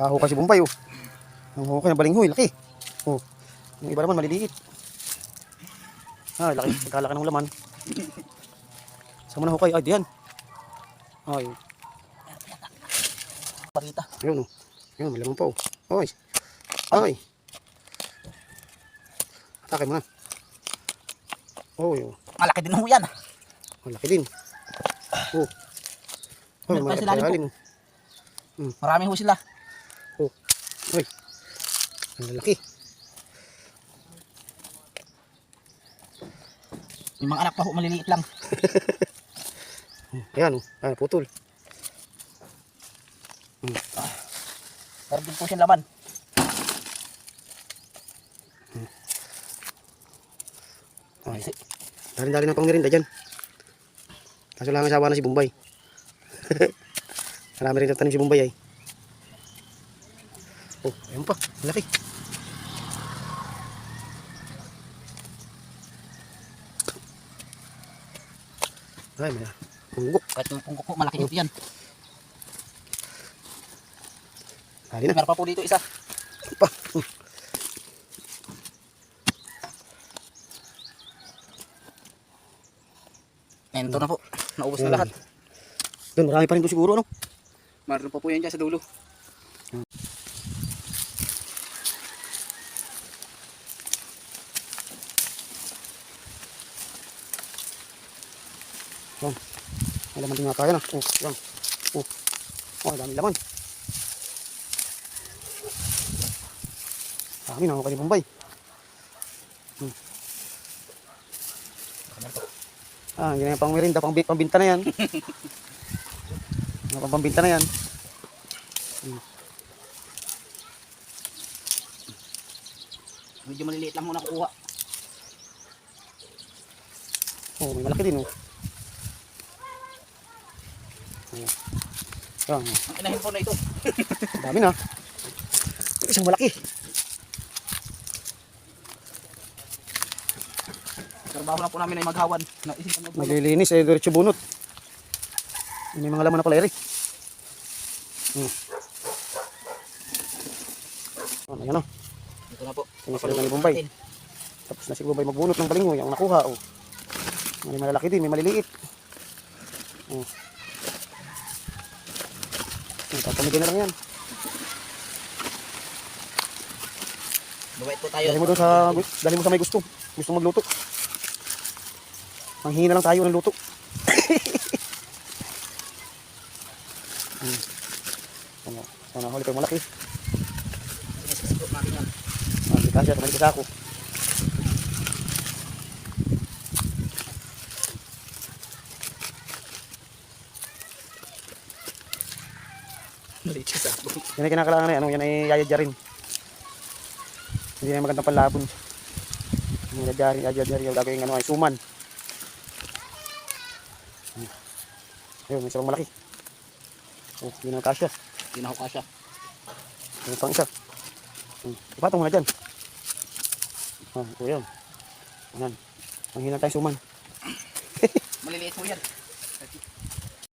Nakahukay si Bombay, oh. Ang hukay ng balinghoy, laki. Oh. Yung iba naman, maliliit. Ah, laki. Pagkalaki ng laman. Saan mo na hukay? Ay, diyan. Ay, Parita. yun, oh. Yun, may laman pa, oh. Ay. Ay. Atake mo na. Oh, yun. Malaki din ho yan. Malaki din. Oh. Oh, Meron pa malaki lalim, oh. Marami ho sila. Ay. Ang lalaki. Yung mga anak pa ho, maliliit lang. Ayan, oh. Ayan, putol. Pero din po siyang laman. Ay, dali-dali ng pangmirinda dyan. Kaso lang asawa na si Bombay. Marami rin tanim si Bombay ay. Oh, ayun pa. Laki. Ay, may punggok. Kahit yung punggok po, malaki ho yan. Dali na. Meron pa po dito isa. Pa. Hmm. Ito na po. Naubos na lahat. Doon, marami pa rin doon siguro, ano? Meron pa po yan dyan sa dulo. Yan. May laman din nga kaya na. Oh, yan. Oh. Oh, dami laman. Dami na ako kay Bombay. Hmm. Ah, yun yung pang merinda, pang, pang binta na yan. Pang pambinta na yan. Medyo maliliit lang ho nakukuha. Oh, may malaki din oh. Ayan. Inahin po na ito. dami na. Isang malaki. Trabaho lang po namin ay maghawan. Na. Maglilinis eh, diretso bunot. May mga laman na pala eri. Hmm. Oh, ayan o. Ito na po. Sinisilip na ni Bombay. Tapos na si Bombay magbunot ng balingoy. Ang nakuha oh. May malalaki din, may maliliit. Oh. Papamigay na lang yan. Buwait po tayo. Dali mo doon sa, dali mo sa may gusto. Gusto magluto. Manghingi na lang tayo ng luto. hmm. Ano, sana huli yung malaki. Sinisisi po natin yan. Ah, si Kasya, tumalik Maliit sa ako. Yan ay kinakailangan na yan. Ano, yan ay yayadya rin. Hindi na magandang panlabon. Yung yayadya rin, yayadya rin. Yung gagawin ano ay suman. Ayun, may isang malaki. Oh, hindi na kasya. Na ako kasya. May pang isa. Hmm. Ipatong mo na dyan. Ah, ito yun. Ayan. Ang hina tayo suman. Maliliit po yan.